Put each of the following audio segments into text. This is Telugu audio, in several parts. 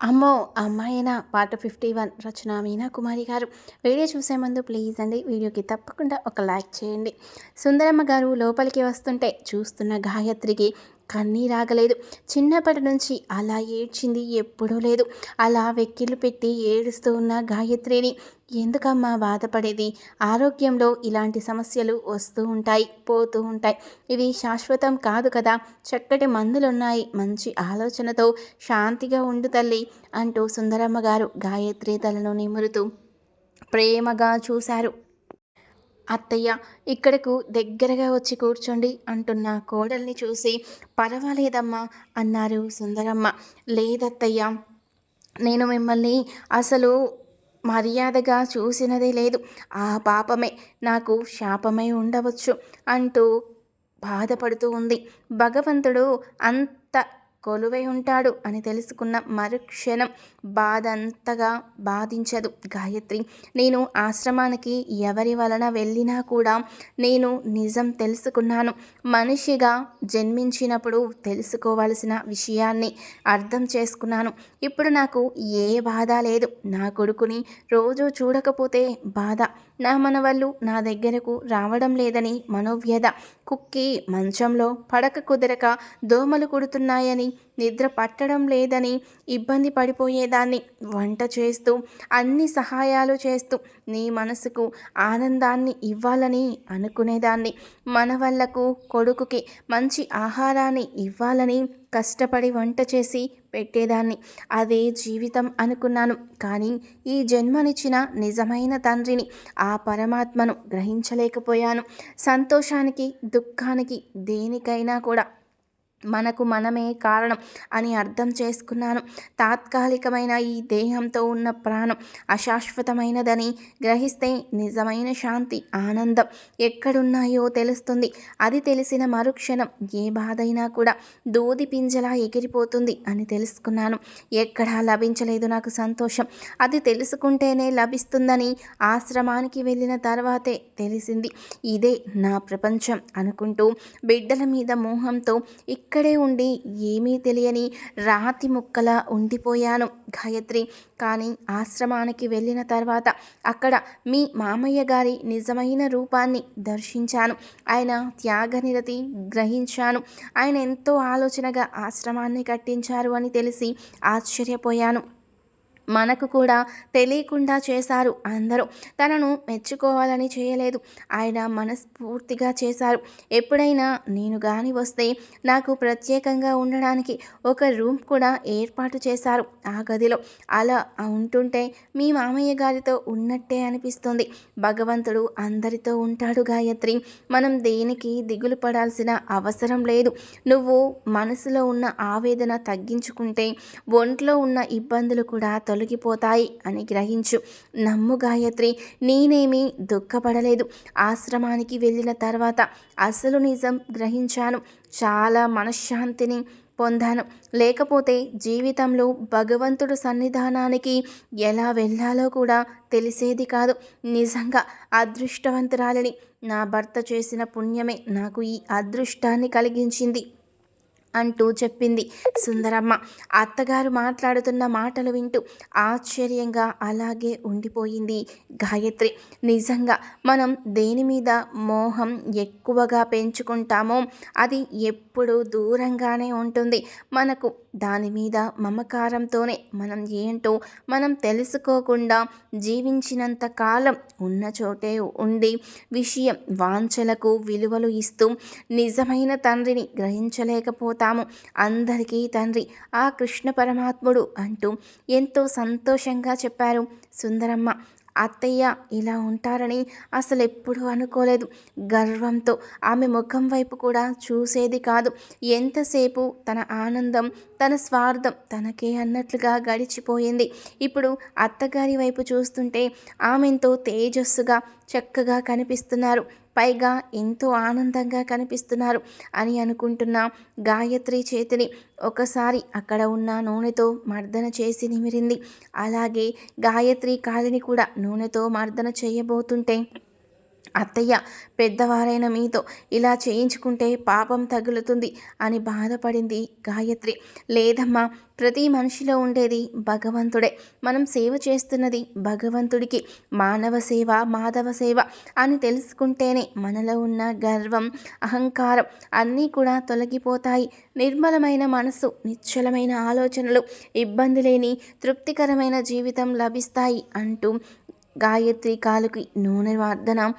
అమ్మో అమ్మాయినా part fifty one Rachana Meena Kumari garu. Video చూసే ముందు ప్లీజ్ అండి వీడియోకి తప్పకుండా ఒక లైక్ చేయండి. సుందరమ్మ గారు లోపలికి వస్తుంటే చూస్తున్న గాయత్రికి కన్నీరాగలేదు చిన్నప్పటి నుంచి అలా ఏడ్చింది ఎప్పుడూ లేదు. అలా వెక్కిళ్ళు పెట్టి ఏడుస్తూ ఉన్న గాయత్రిని ఎందుకమ్మా బాధపడేది? ఆరోగ్యంలో ఇలాంటి సమస్యలు వస్తూ ఉంటాయి పోతూ ఉంటాయి. ఇవి శాశ్వతం కాదు కదా. చక్కటి మందులున్నాయి. మంచి ఆలోచనతో శాంతిగా ఉండు తల్లి అంటూ సుందరమ్మ గారు గాయత్రి తలను నిమురుతూ ప్రేమగా చూశారు. అత్తయ్య ఇక్కడకు దగ్గరగా వచ్చి కూర్చోండి అంటున్న కోడల్ని చూసి పర్వాలేదమ్మా అన్నారు సుందరమ్మ. లేదత్తయ్య నేను మిమ్మల్ని అసలు మర్యాదగా చూసినదే లేదు. ఆ పాపమే నాకు శాపమై ఉండవచ్చు అంటూ బాధపడుతూ ఉంది. భగవంతుడు అంత కొలువై ఉంటాడు అని తెలుసుకున్న మరుక్షణం బాధ అంతగా బాధించదు గాయత్రి. నేను ఆశ్రమానికి ఎవరి వలన వెళ్ళినా కూడా నేను నిజం తెలుసుకున్నాను. మనిషిగా జన్మించినప్పుడు తెలుసుకోవాల్సిన విషయాన్ని అర్థం చేసుకున్నాను. ఇప్పుడు నాకు ఏ బాధ లేదు. నా కొడుకుని రోజు చూడకపోతే బాధ నా మనవళ్ళు నా దగ్గరకు రావడం లేదని మనోవ్యధ కుక్కి మంచంలో పడక కుదరక దోమలు కుడుతున్నాయని నిద్ర పట్టడం లేదని ఇబ్బంది పడిపోయేదాన్ని వంట చేస్తూ అన్ని సహాయాలు చేస్తూ నీ మనసుకు ఆనందాన్ని ఇవ్వాలని అనుకునేదాన్ని. మన వల్లకు కొడుకుకి మంచి ఆహారాన్ని ఇవ్వాలని కష్టపడి వంట చేసి పెట్టేదాన్ని. అదే జీవితం అనుకున్నాను. కానీ ఈ జన్మనిచ్చిన నిజమైన తండ్రిని ఆ పరమాత్మను గ్రహించలేకపోయాను. సంతోషానికి దుఃఖానికి దేనికైనా కూడా మనకు మనమే కారణం అని అర్థం చేసుకున్నాను. తాత్కాలికమైన ఈ దేహంతో ఉన్న ప్రాణం అశాశ్వతమైనదని గ్రహిస్తే నిజమైన శాంతి ఆనందం ఎక్కడున్నాయో తెలుస్తుంది. అది తెలిసిన మరుక్షణం ఏ బాధైనా కూడా దూది పింజలా ఎగిరిపోతుంది అని తెలుసుకున్నాను. ఎక్కడా లభించలేదు నాకు సంతోషం. అది తెలుసుకుంటేనే లభిస్తుందని ఆశ్రమానికి వెళ్ళిన తర్వాతే తెలిసింది. ఇదే నా ప్రపంచం అనుకుంటూ బిడ్డల మీద మోహంతో ఇక్కడే ఉండి ఏమీ తెలియని రాతి ముక్కలా ఉండిపోయాను గాయత్రి. కానీ ఆశ్రమానికి వెళ్ళిన తర్వాత అక్కడ మీ మామయ్య గారి నిజమైన రూపాన్ని దర్శించాను. ఆయన త్యాగనిరతి గ్రహించాను. ఆయన ఎంతో ఆలోచనగా ఆశ్రమాన్ని కట్టించారు అని తెలిసి ఆశ్చర్యపోయాను. మనకు కూడా తెలియకుండా చేశారు అందరూ. తనను మెచ్చుకోవాలని చేయలేదు. ఆయన మనస్ఫూర్తిగా చేశారు. ఎప్పుడైనా నేను గాని వస్తే నాకు ప్రత్యేకంగా ఉండడానికి ఒక రూమ్ కూడా ఏర్పాటు చేశారు. ఆ గదిలో అలా ఉంటుంటే మీ మామయ్య గారితో ఉన్నట్టే అనిపిస్తుంది. భగవంతుడు అందరితో ఉంటాడు గాయత్రి. మనం దేనికి దిగులు పడాల్సిన అవసరం లేదు. నువ్వు మనసులో ఉన్న ఆవేదన తగ్గించుకుంటే ఒంట్లో ఉన్న ఇబ్బందులు కూడా తొలగి తొలగిపోతాయి అని గ్రహించు. నమ్ము గాయత్రి నేనేమీ దుఃఖపడలేదు. ఆశ్రమానికి వెళ్ళిన తర్వాత అసలు నిజం గ్రహించాను. చాలా మనశ్శాంతిని పొందాను. లేకపోతే జీవితంలో భగవంతుడు సన్నిధానానికి ఎలా వెళ్ళాలో కూడా తెలిసేది కాదు. నిజంగా అదృష్టవంతురాలిని నా భర్త చేసిన పుణ్యమే నాకు ఈ అదృష్టాన్ని కలిగించింది. అంటూ చెప్పింది. సుందరమ్మ అత్తగారు మాట్లాడుతున్న మాటలు వింటూ ఆశ్చర్యంగా అలాగే ఉండిపోయింది గాయత్రి. నిజంగా మనం దేని మీద మోహం ఎక్కువగా పెంచుకుంటామో అది ఎప్పుడు దూరంగానే ఉంటుంది. మనకు దాని మీద మమకారంతోనే మనం ఏంటో మనం తెలుసుకోకుండా జీవించినంత కాలం ఉన్న చోటే ఉండి విషయం వాంఛలకు విలువలు ఇస్తూ నిజమైన తండ్రిని గ్రహించలేకపోతే తాము. అందరికీ తండ్రి. ఆ కృష్ణ పరమాత్ముడు అంటూ ఎంతో సంతోషంగా చెప్పారు. సుందరమ్మ అత్తయ్య ఇలా ఉంటారని అసలు ఎప్పుడూ అనుకోలేదు. గర్వంతో ఆమె ముఖం వైపు కూడా చూసేది కాదు. ఎంతసేపు తన ఆనందం తన స్వార్థం తనకే అన్నట్లుగా గడిచిపోయింది. ఇప్పుడు అత్తగారి వైపు చూస్తుంటే ఆమెంతో తేజస్సుగా చక్కగా కనిపిస్తున్నారు. పైగా ఎంతో ఆనందంగా కనిపిస్తున్నారు అని అనుకుంటున్న గాయత్రి చేతిని ఒకసారి అక్కడ ఉన్న నూనెతో మర్దన చేసి నిమిరింది. అలాగే గాయత్రి కాలిని కూడా నూనెతో మర్దన చేయబోతుంటే అత్తయ్య పెద్దవారైన మీతో ఇలా చేయించుకుంటే పాపం తగులుతుంది అని బాధపడింది గాయత్రి. లేదమ్మా ప్రతి మనిషిలో ఉండేది భగవంతుడే. మనం సేవ చేస్తున్నది భగవంతుడికి మానవ సేవ మాధవ సేవ అని తెలుసుకుంటేనే మనలో ఉన్న గర్వం అహంకారం అన్నీ కూడా తొలగిపోతాయి. నిర్మలమైన మనసు నిశ్చలమైన ఆలోచనలు ఇబ్బంది లేని తృప్తికరమైన జీవితం లభిస్తాయి అంటూ గాయత్రి కాలుకి నూనె వర్ధన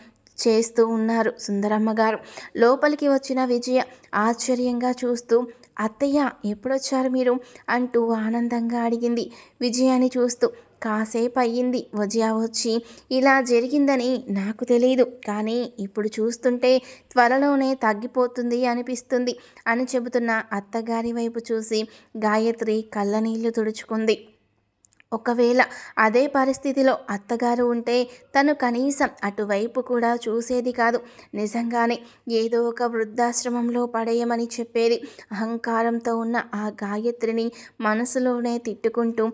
చేస్తూ ఉన్నారు. సుందరమ్మ గారు లోపలికి వచ్చిన విజయ ఆశ్చర్యంగా చూస్తూ అత్తయ్య ఎప్పుడొచ్చారు మీరు? అంటూ ఆనందంగా అడిగింది. విజయాన్ని చూస్తూ కాసేపు అయ్యింది విజయ వచ్చి ఇలా జరిగిందని నాకు తెలియదు కానీ ఇప్పుడు చూస్తుంటే త్వరలోనే తగ్గిపోతుంది అనిపిస్తుంది అని చెబుతున్న అత్తగారి వైపు చూసి గాయత్రి కళ్ళనీళ్ళు తుడుచుకుంది. ఒకవేళ అదే పరిస్థితిలో అత్తగారు ఉంటే తను కనీసం అటువైపు కూడా చూసేది కాదు. నిజంగానే ఏదో ఒక వృద్ధాశ్రమంలో పడేయమని చెప్పేది. అహంకారంతో ఉన్న ఆ గాయత్రిని మనసులోనే తిట్టుకుంటూ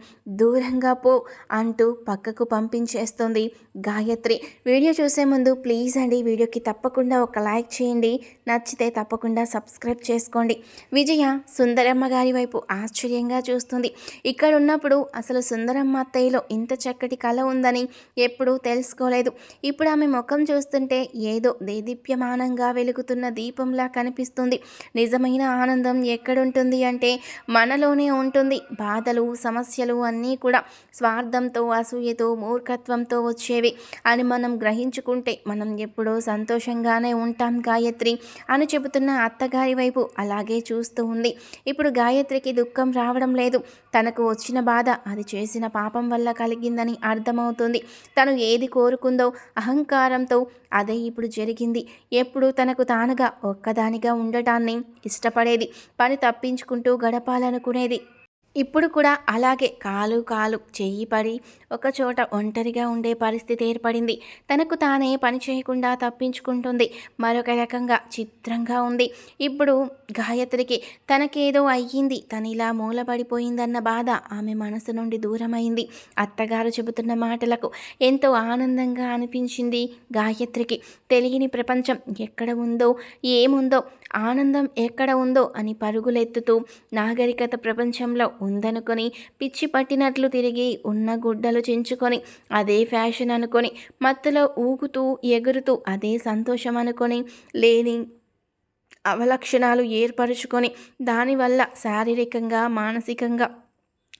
దూరంగా పో అంటూ పక్కకు పంపించేస్తుంది గాయత్రి. వీడియో చూసే ముందు ప్లీజ్ అండి వీడియోకి తప్పకుండా ఒక లైక్ చేయండి. నచ్చితే తప్పకుండా సబ్స్క్రైబ్ చేసుకోండి. విజయ సుందరమ్మ గారి వైపు ఆశ్చర్యంగా చూస్తుంది. ఇక్కడ ఉన్నప్పుడు అసలు సుందర సుందరమ్మ అత్తయ్యలో ఇంత చక్కటి కళ ఉందని ఎప్పుడూ తెలుసుకోలేదు. ఇప్పుడు ఆమె ముఖం చూస్తుంటే ఏదో దేదీప్యమానంగా వెలుగుతున్న దీపంలా కనిపిస్తుంది. నిజమైన ఆనందం ఎక్కడుంటుంది అంటే మనలోనే ఉంటుంది. బాధలు సమస్యలు అన్నీ కూడా స్వార్థంతో అసూయతో మూర్ఖత్వంతో వచ్చేవి. అని మనం గ్రహించుకుంటే మనం ఎప్పుడూ సంతోషంగానే ఉంటాం గాయత్రి అని చెబుతున్న అత్తగారి వైపు అలాగే చూస్తూ ఉంది. ఇప్పుడు గాయత్రికి దుఃఖం రావడం లేదు. తనకు వచ్చిన బాధ అది చేసి చేసిన పాపం వల్ల కలిగిందని అర్థమవుతుంది. తను ఏది కోరుకుందో అహంకారంతో అదే ఇప్పుడు జరిగింది. ఎప్పుడు తనకు తానుగా ఒక్కదానిగా ఉండటాన్ని ఇష్టపడేది పని తప్పించుకుంటూ గడపాలనుకునేది. ఇప్పుడు కూడా అలాగే కాలు కాలు చెయ్యి పడి ఒకచోట ఒంటరిగా ఉండే పరిస్థితి ఏర్పడింది. తనకు తానే పని చేయకుండా తప్పించుకుంటుంది. మరొక రకంగా చిత్రంగా ఉంది. ఇప్పుడు గాయత్రికి తనకేదో అయ్యింది. తను ఇలా బాధ ఆమె మనసు నుండి దూరమైంది. అత్తగారు చెబుతున్న మాటలకు ఎంతో ఆనందంగా అనిపించింది గాయత్రికి. తెలియని ప్రపంచం ఎక్కడ ఉందో ఏముందో ఆనందం ఎక్కడ ఉందో అని పరుగులెత్తుతూ నాగరికత ప్రపంచంలో ఉందనుకొని పిచ్చి పట్టినట్లు తిరిగి ఉన్న గుడ్డలు చించుకొని అదే ఫ్యాషన్ అనుకొని మత్తులో ఊగుతూ ఎగురుతూ అదే సంతోషం అనుకొని లేని అవలక్షణాలు ఏర్పరుచుకొని దానివల్ల శారీరకంగా మానసికంగా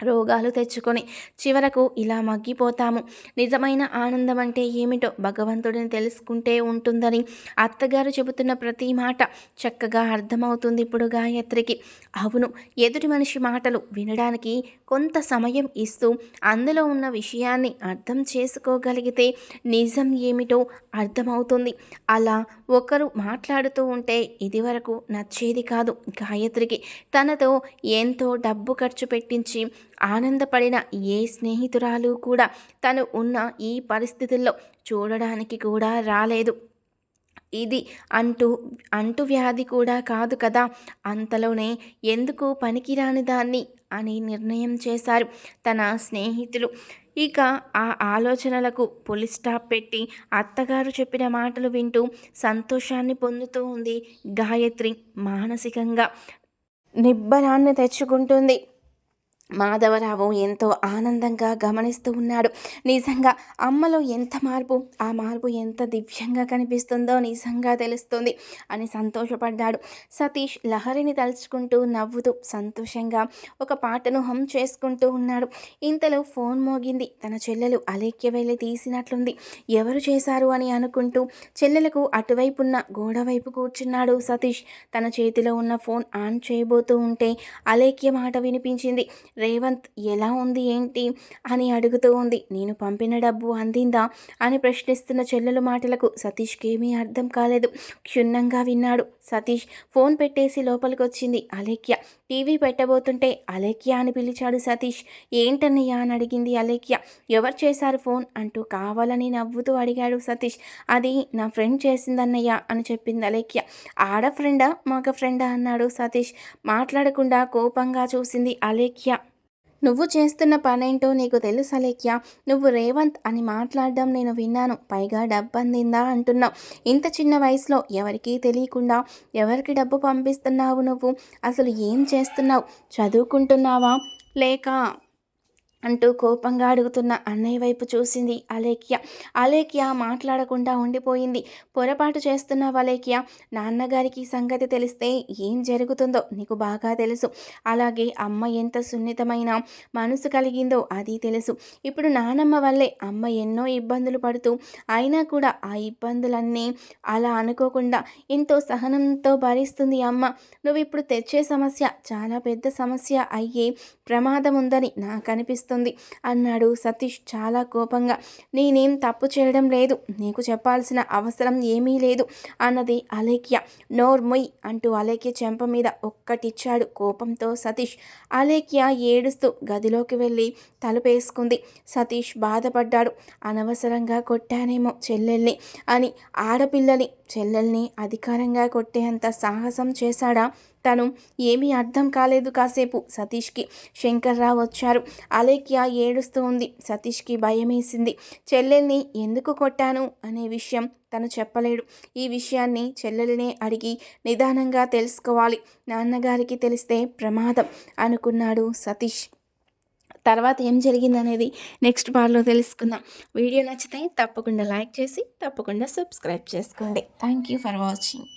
రోగాలు తెచ్చుకొని చివరకు ఇలా మగ్గిపోతాము. నిజమైన ఆనందం అంటే ఏమిటో భగవంతుడిని తెలుసుకుంటే ఉంటుందని అత్తగారు చెబుతున్న ప్రతి మాట చక్కగా అర్థమవుతుంది ఇప్పుడు గాయత్రికి. అవును ఎదుటి మనిషి మాటలు వినడానికి కొంత సమయం ఇస్తూ అందులో ఉన్న విషయాన్ని అర్థం చేసుకోగలిగితే నిజం ఏమిటో అర్థమవుతుంది. అలా ఒకరు మాట్లాడుతూ ఉంటే ఇదివరకు నచ్చేది కాదు గాయత్రికి. తనతో ఎంతో డబ్బు ఖర్చు పెట్టించి ఆనందపడిన ఏ స్నేహితురాలు కూడా తను ఉన్న ఈ పరిస్థితుల్లో చూడడానికి కూడా రాలేదు. ఇది అంటూ అంటు వ్యాధి కూడా కాదు కదా. అంతలోనే ఎందుకు పనికిరాని దాన్ని అని నిర్ణయం చేశారు తన స్నేహితులు. ఇక ఆ ఆలోచనలకు పులి స్టాప్ పెట్టి అత్తగారు చెప్పిన మాటలు వింటూ సంతోషాన్ని పొందుతూ ఉంది గాయత్రి మానసికంగా. నిబ్బరాన్ని తెచ్చుకుంటుంది. మాధవరావు ఎంతో ఆనందంగా గమనిస్తూ ఉన్నాడు. నిజంగా అమ్మలో ఎంత మార్పు ఆ మార్పు ఎంత దివ్యంగా కనిపిస్తుందో నిజంగా తెలుస్తుంది అని సంతోషపడ్డాడు. సతీష్ లహరిని తలుచుకుంటూ నవ్వుతూ సంతోషంగా ఒక పాటను హమ్ చేసుకుంటూ ఉన్నాడు. ఇంతలో ఫోన్ మోగింది. తన చెల్లెలు అలేఖ్య వెళ్ళి తీసినట్లుంది. ఎవరు చేశారు అని అనుకుంటూ చెల్లెలకు అటువైపున్న గోడ వైపు కూర్చున్నాడు సతీష్. తన చేతిలో ఉన్న ఫోన్ ఆన్ చేయబోతూ ఉంటే అలేఖ్య మాట వినిపించింది. రేవంత్ ఎలా ఉంది ఏంటి? అని అడుగుతూ ఉంది. నేను పంపిన డబ్బు అందిందా? అని ప్రశ్నిస్తున్న చెల్లెల మాటలకు సతీష్కి ఏమీ అర్థం కాలేదు. క్షుణ్ణంగా విన్నాడు. సతీష్ ఫోన్ పెట్టేసి లోపలికి వచ్చింది అలేఖ్య టీవీ పెట్టబోతుంటే అలేఖ్య అని పిలిచాడు సతీష్. ఏంటన్నయ్యా? అని అడిగింది అలేఖ్య. ఎవరు చేశారు ఫోన్? అంటూ కావాలని నవ్వుతూ అడిగాడు సతీష్. అది నా ఫ్రెండ్ చేసిందన్నయ్య అని చెప్పింది అలేఖ్య. ఆడ ఫ్రెండా? మగ ఫ్రెండా? అన్నాడు సతీష్. మాట్లాడకుండా కోపంగా చూసింది అలేఖ్య. నువ్వు చేస్తున్న పనేంటో నీకు తెలుసా అలేఖ్య నువ్వు రేవంత్ అని మాట్లాడడం నేను విన్నాను. పైగా డబ్బు అందిందా అంటున్నావు. ఇంత చిన్న వయసులో ఎవరికీ తెలియకుండా ఎవరికి డబ్బు పంపిస్తున్నావు నువ్వు? అసలు ఏం చేస్తున్నావు? చదువుకుంటున్నావా? లేక అంటూ కోపంగా అడుగుతున్న అన్నయ్య వైపు చూసింది అలేఖ్య. అలేఖ్య మాట్లాడకుండా ఉండిపోయింది. పొరపాటు చేస్తున్న అలేఖ్య. నాన్నగారికి సంగతి తెలిస్తే ఏం జరుగుతుందో నీకు బాగా తెలుసు. అలాగే అమ్మ ఎంత సున్నితమైన మనసు కలిగిందో అది తెలుసు. ఇప్పుడు నానమ్మ వల్లే అమ్మ ఎన్నో ఇబ్బందులు పడుతూ అయినా కూడా ఆ ఇబ్బందులన్నీ అలా అనుకోకుండా ఎంతో సహనంతో భరిస్తుంది అమ్మ. నువ్వు ఇప్పుడు తెచ్చే సమస్య చాలా పెద్ద సమస్య అయ్యే ప్రమాదం ఉందని నాకు అనిపిస్తుంది. అన్నాడు సతీష్ చాలా కోపంగా. నేనేం తప్పు చేయడం లేదు. నీకు చెప్పాల్సిన అవసరం ఏమీ లేదు అన్నది అలేఖ్య. నోర్మొయ్ అంటూ అలేఖ్య చెంప మీద ఒక్కటిచ్చాడు కోపంతో సతీష్. అలేఖ్య ఏడుస్తూ గదిలోకి వెళ్ళి తలుపేసుకుంది. సతీష్ బాధపడ్డాడు. అనవసరంగా కొట్టానేమో చెల్లెల్ని అని ఆడపిల్లని చెల్లెల్ని అధికారంగా కొట్టేంత సాహసం చేశాడా? తను ఏమీ అర్థం కాలేదు కాసేపు. సతీష్కి శంకర్రావు వచ్చారు. అలేఖ్య ఏడుస్తూ ఉంది. సతీష్కి భయమేసింది. చెల్లెల్ని ఎందుకు కొట్టాను అనే విషయం తను చెప్పలేడు. ఈ విషయాన్ని చెల్లెలనే అడిగి నిదానంగా తెలుసుకోవాలి. నాన్నగారికి తెలిస్తే ప్రమాదం అనుకున్నాడు సతీష్. తర్వాత ఏం జరిగిందనేది నెక్స్ట్ పార్ట్లో తెలుసుకుందాం. వీడియో నచ్చితే తప్పకుండా లైక్ చేసి తప్పకుండా సబ్స్క్రైబ్ చేసుకోండి. Thank you for watching.